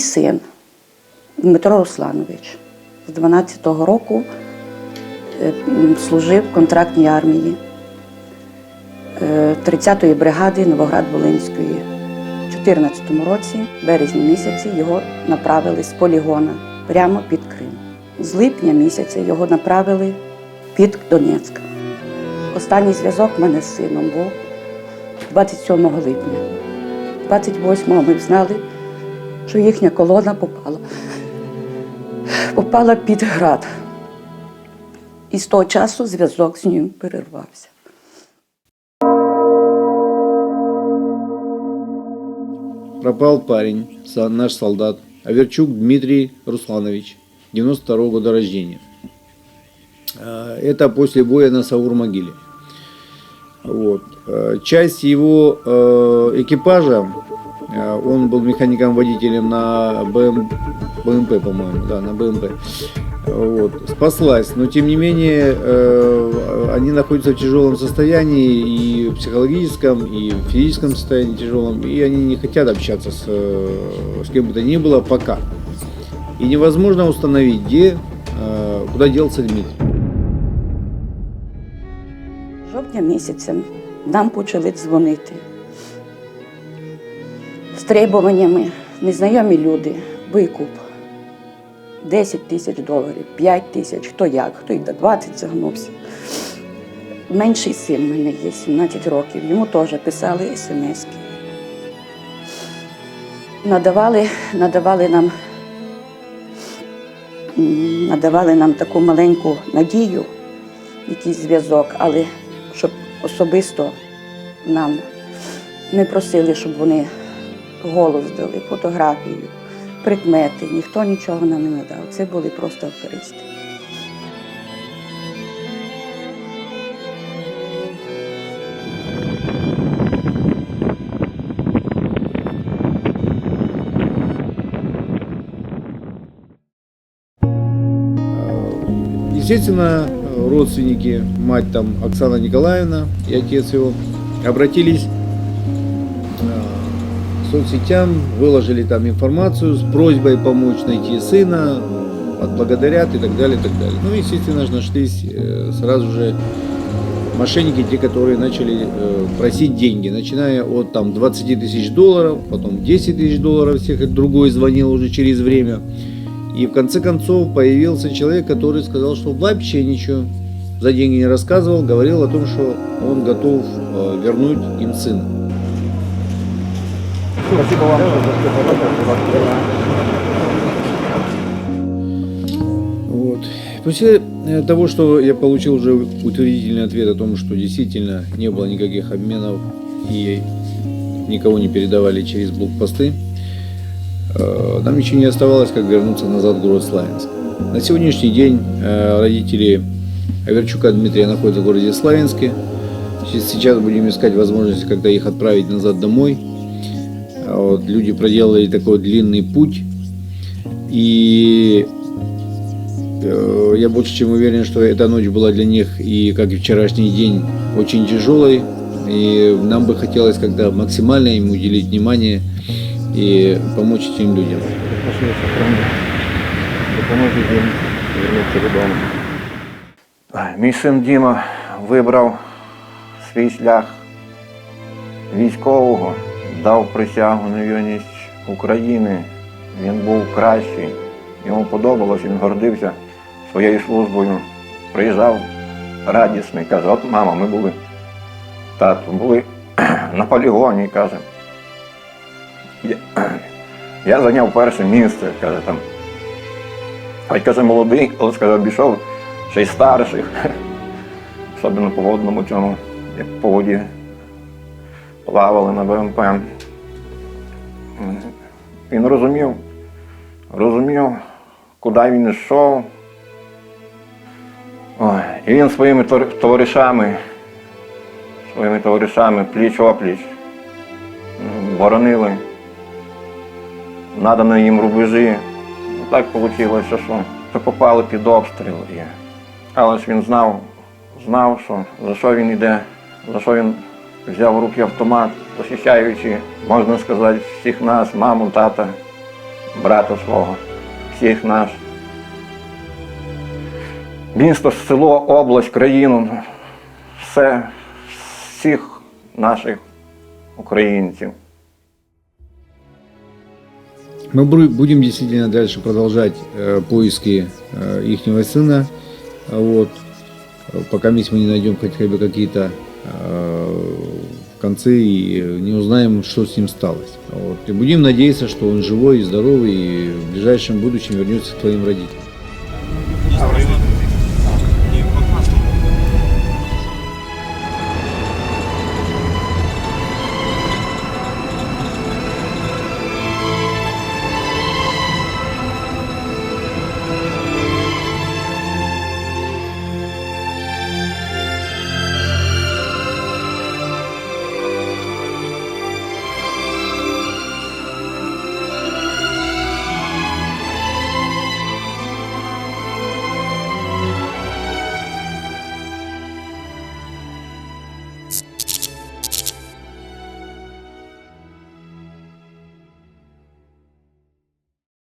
син Дмитро Русланович з 12-го року е, служив в контрактній армії е, 30-ї бригади Новоград-Волинської. У 2014 році, березні місяці, його направили з полігона прямо під Крим. З липня місяця його направили під Донецьк. Останній зв'язок в мене з сином був 27 липня. 28-го ми знали, що їхня колона попала. Попала під град. І з того часу зв'язок з ним перервався. Пропал парень, са- наш солдат, Аверчук Дмитрий Русланович, 92 года рождения. А, Это после боя на Саур-могиле. Вот. Э, Часть его э, экипажа, э, он был механиком-водителем на БМ, БМП, по-моему, да, на БМП, вот, спаслась, но тем не менее э, они находятся в тяжелом состоянии и в психологическом, и в физическом состоянии тяжелом, и они не хотят общаться с, э, с кем бы то ни было пока. И невозможно установить, где, э, куда делся Дмитрий. Жовтня місяця нам почали дзвонити з требуваннями незнайомі люди, викуп 10 тисяч доларів, 5 тисяч, хто як, хто й до 20 загнувся. Менший син в мене є 17 років, йому теж писали смски. Надавали, надавали нам, надавали нам таку маленьку надію, якийсь зв'язок, але щоб особисто нам не просили, щоб вони голос дали, фотографію, прикмети. Ніхто нічого нам не надав. Це були просто аферисти. Естественно, родственники, мать там Оксана Николаевна и отец его, обратились соцсетям, выложили там информацию с просьбой помочь найти сына, отблагодарят и так далее, и так далее. Ну, естественно, нашлись э, сразу же мошенники, те, которые начали э, просить деньги, начиная от там 20 тысяч долларов, потом 10 тысяч долларов, всех другой звонил уже через время. И в конце концов появился человек, который сказал, что вообще ничего за деньги не рассказывал, говорил о том, что он готов э, вернуть им сына. Спасибо вам, Вот. После э, того, что я получил уже утвердительный ответ о том, что действительно не было никаких обменов и никого не передавали через блокпосты, э, нам ничего не оставалось, как вернуться назад в город Славянск. На сегодняшний день э, родители Аверчука Дмитрия находятся в городе Славянске. Сейчас будем искать возможность, когда их отправить назад домой. А Вот, люди проделали такой длинный путь. И Э, Я больше чем уверен, что эта ночь была для них и как и вчерашний день очень тяжелой. И нам бы хотелось когда максимально им уделить внимание и помочь этим людям. Пошли сохранить. Допоможіть їм повернутися додому. Мій син Діма вибрав свій шлях військового, Дав присягу на вірність України. Він був кращий. Йому подобалось, він гордився своєю службою. Приїжджав радісний, каже, от мама, ми були тату, були на полігоні, каже. Я, я зайняв перше місце, каже там. Хоч каже, молодий, але каже, обійшов ще й старших. Особливо по водному цьому, як по воді плавали на БМП. Він розумів, розумів, куди він йшов. І він своїми товаришами, своїми товаришами пліч опліч боронили надані їм рубежі. Ну, Так вийшло, що, що попали під обстріл. Але ж він знав, знав, що за що він йде, за що він взяв в руки автомат, захищаючи, можна сказати, всіх нас, маму, тата, брата свого, всіх нас. Місто, село, область, країну, все, всіх наших українців. Мы бру- будем действительно дальше продолжать э, поиски э, ихнего сына. А Вот. Э, Пока мы не найдем хотя бы какие-то э, в конце и не узнаем, что с ним сталось. Вот. И будем надеяться, что он живой и здоровый и в ближайшем будущем вернется к твоим родителям.